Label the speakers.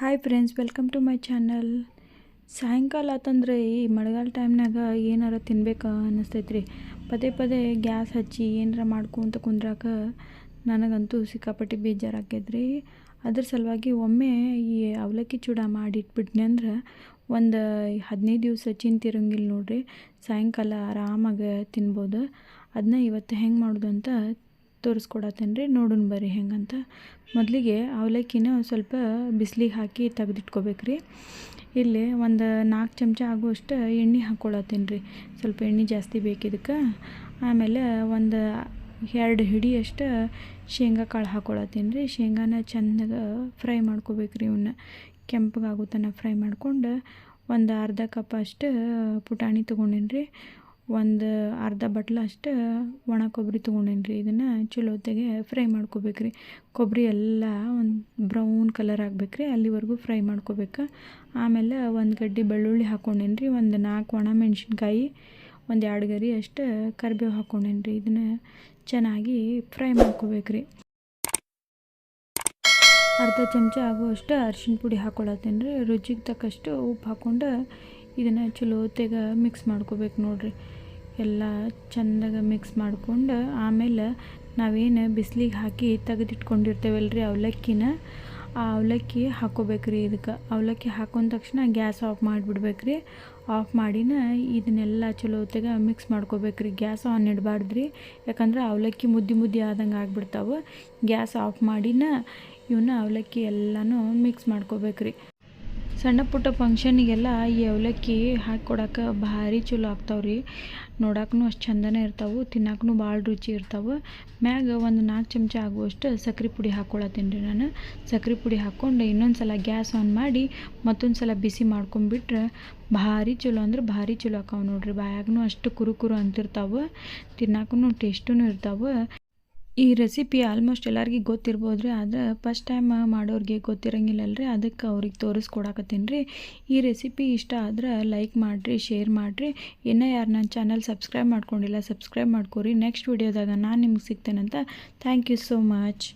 Speaker 1: Hi friends welcome to my channel ಸಾಯಂಕಾಲ ಆತಂದ್ರೆ ಈ ಮಳೆಗಾಲ ಟೈಮ್ನಾಗ ಏನಾರ ತಿನ್ಬೇಕು ಅನ್ನಿಸ್ತೈತ್ರಿ. ಪದೇ ಪದೇ ಗ್ಯಾಸ್ ಹಚ್ಚಿ ಏನಾರ ಮಾಡ್ಕೊಂತ ಕುಂದ್ರಾಕ ನನಗಂತೂ ಸಿಕ್ಕಾಪಟ್ಟೆ ಬೇಜಾರಾಕೈತ್ರಿ ಅದ್ರ ಸಲುವಾಗಿ ಒಮ್ಮೆ ಈ ಅವಲಕ್ಕಿ ಚೂಡ ಮಾಡಿ ಇಟ್ಬಿಟ್ನಿ ಅಂದ್ರೆ ಒಂದು ಹದಿನೈದು ದಿವಸ ಚಿಂತಿರಂಗಿಲ್ಲ ನೋಡ್ರಿ. ಸಾಯಂಕಾಲ ಆರಾಮಾಗಿ ತಿನ್ಬೋದು. ಅದನ್ನ ಇವತ್ತು ಹೆಂಗೆ ಮಾಡೋದು ಅಂತ ತೋರಿಸ್ಕೊಡತ್ತೇನೆ ರೀ ನೋಡೋಣ ಬರ್ರಿ ಹೆಂಗಂತ. ಮೊದಲಿಗೆ ಅವಲಕ್ಕಿನ ಸ್ವಲ್ಪ ಬಿಸಿಲಿಗೆ ಹಾಕಿ ತೆಗ್ದಿಟ್ಕೋಬೇಕು ರೀ ಇಲ್ಲಿ ಒಂದು ನಾಲ್ಕು ಚಮಚ ಆಗುವಷ್ಟು ಎಣ್ಣೆ ಹಾಕ್ಕೊಳತ್ತೇನೆ ರೀ ಸ್ವಲ್ಪ ಎಣ್ಣೆ ಜಾಸ್ತಿ ಬೇಕಿದಕ್ಕೆ ಆಮೇಲೆ ಒಂದು ಎರಡು ಹಿಡಿಯಷ್ಟು ಶೇಂಗಾ ಕಾಳು ಹಾಕ್ಕೊಳತ್ತೀನಿ ರೀ ಶೇಂಗಾನ ಚೆಂದಾಗ ಫ್ರೈ ಮಾಡ್ಕೋಬೇಕು ರೀ ಇವನ್ನ ಕೆಂಪಗಾಗೋ ತನಕ ಫ್ರೈ ಮಾಡ್ಕೊಂಡು ಒಂದು ಅರ್ಧ ಕಪ್ ಅಷ್ಟು ಪುಟಾಣಿ ತೊಗೊಂಡೇನಿ ಒಂದು ಅರ್ಧ ಬಟ್ಲು ಅಷ್ಟು ಒಣ ಕೊಬ್ಬರಿ ತೊಗೊಂಡೇನಿ ರೀ ಇದನ್ನು ಚಲೋತ್ತಾಗೆ ಫ್ರೈ ಮಾಡ್ಕೋಬೇಕು ರೀ ಕೊಬ್ಬರಿ ಎಲ್ಲ ಒಂದು ಬ್ರೌನ್ ಕಲರ್ ಆಗ್ಬೇಕು ರೀ ಅಲ್ಲಿವರೆಗೂ ಫ್ರೈ ಮಾಡ್ಕೋಬೇಕು. ಆಮೇಲೆ ಒಂದು ಗಡ್ಡೆ ಬೆಳ್ಳುಳ್ಳಿ ಹಾಕ್ಕೊಂಡೇನಿ ರೀ ಒಂದು ನಾಲ್ಕು ಒಣ ಮೆಣಸಿನ್ಕಾಯಿ, ಒಂದು ಎರಡು ಗರಿ ಅಷ್ಟು ಕರಿಬೇವು ಹಾಕ್ಕೊಂಡೇನಿ ರೀ ಇದನ್ನು ಚೆನ್ನಾಗಿ ಫ್ರೈ ಮಾಡ್ಕೋಬೇಕು ರೀ ಅರ್ಧ ಚಮಚ ಆಗುವಷ್ಟು ಅರ್ಶಿಣ ಪುಡಿ ಹಾಕ್ಕೊಳತ್ತೇನೆ ರೀ ರುಚಿಗೆ ತಕ್ಕಷ್ಟು ಉಪ್ಪು ಹಾಕ್ಕೊಂಡು ಇದನ್ನು ಚಲೋತ್ತೆಗ ಮಿಕ್ಸ್ ಮಾಡ್ಕೋಬೇಕು ನೋಡಿರಿ. ಎಲ್ಲ ಚೆಂದಾಗ ಮಿಕ್ಸ್ ಮಾಡ್ಕೊಂಡು ಆಮೇಲೆ ನಾವೇನು ಬಿಸಿಲಿಗೆ ಹಾಕಿ ತೆಗೆದಿಟ್ಕೊಂಡಿರ್ತೇವಲ್ಲ ರೀ ಅವಲಕ್ಕಿನ. ಆ ಅವಲಕ್ಕಿ ಹಾಕೋಬೇಕ್ರಿ ಇದಕ್ಕೆ. ಅವಲಕ್ಕಿ ಹಾಕೊಂಡ ತಕ್ಷಣ ಗ್ಯಾಸ್ ಆಫ್ ಮಾಡಿಬಿಡ್ಬೇಕು ರೀ ಆಫ್ ಮಾಡಿನ ಇದನ್ನೆಲ್ಲ ಚಲೋತ್ತಾಗ ಮಿಕ್ಸ್ ಮಾಡ್ಕೋಬೇಕು ರೀ ಗ್ಯಾಸ್ ಆನ್ ಇಡಬಾರ್ದು ರೀ ಯಾಕಂದ್ರೆ ಅವಲಕ್ಕಿ ಮುದ್ದೆ ಮುದ್ದಿ ಆದಂಗೆ ಆಗ್ಬಿಡ್ತಾವೆ. ಗ್ಯಾಸ್ ಆಫ್ ಮಾಡಿನ ಇವನ್ನ ಅವಲಕ್ಕಿ ಎಲ್ಲನೂ ಮಿಕ್ಸ್ ಮಾಡ್ಕೋಬೇಕು ರೀ ಸಣ್ಣ ಪುಟ್ಟ ಫಂಕ್ಷನಿಗೆಲ್ಲ ಈ ಅವಲಕ್ಕಿ ಹಾಕಿ ಭಾರಿ ಚಲೋ ಆಗ್ತಾವೆ ರೀ ನೋಡಕ್ಕೂ ಅಷ್ಟು ಚಂದನೇ ಇರ್ತಾವೆ ತಿನ್ನಕ್ಕೂ ಭಾಳ ರುಚಿ ಇರ್ತಾವೆ. ಮ್ಯಾಗ ಒಂದು ನಾಲ್ಕು ಚಮಚ ಆಗುವಷ್ಟು ಸಕ್ರೆ ಪುಡಿ ಹಾಕ್ಕೊಳತ್ತೀನಿ ರೀ ನಾನು. ಸಕ್ರೆ ಪುಡಿ ಹಾಕ್ಕೊಂಡು ಇನ್ನೊಂದು ಸಲ ಗ್ಯಾಸ್ ಆನ್ ಮಾಡಿ ಮತ್ತೊಂದು ಸಲ ಬಿಸಿ ಮಾಡ್ಕೊಂಬಿಟ್ರೆ ಭಾರಿ ಚಲೋ ಅಂದ್ರೆ ಭಾರಿ ಚಲೋ ಆಕಾವು ನೋಡ್ರಿ. ಬಾಯಾಗೂ ಅಷ್ಟು ಕುರುಕುರು ಕುರು ಅಂತಿರ್ತಾವೆ ತಿನ್ನಕ್ಕೂ ಟೇಸ್ಟೂ ಇರ್ತಾವೆ. ಈ ರೆಸಿಪಿ ಆಲ್ಮೋಸ್ಟ್ ಎಲ್ಲರಿಗೂ ಗೊತ್ತಿರ್ಬೋದು ರೀ ಆದರೆ ಫಸ್ಟ್ ಟೈಮ್ ಮಾಡೋರಿಗೆ ಗೊತ್ತಿರಂಗಿಲ್ಲಲ್ರಿ ಅದಕ್ಕೆ ಅವ್ರಿಗೆ ತೋರಿಸ್ಕೊಡಕತ್ತೀನಿ ರೀ. ಈ ರೆಸಿಪಿ ಇಷ್ಟ ಆದ್ರೆ ಲೈಕ್ ಮಾಡಿರಿ ಶೇರ್ ಮಾಡಿರಿ. ಇನ್ನೂ ಯಾರು ನನ್ನ ಚಾನಲ್ ಸಬ್ಸ್ಕ್ರೈಬ್ ಮಾಡ್ಕೊಂಡಿಲ್ಲ ಸಬ್ಸ್ಕ್ರೈಬ್ ಮಾಡ್ಕೊರಿ. ನೆಕ್ಸ್ಟ್ ವೀಡಿಯೋದಾಗ ನಾನು ನಿಮ್ಗೆ ಸಿಗ್ತೇನಂತ ಥ್ಯಾಂಕ್ ಯು ಸೋ ಮಚ್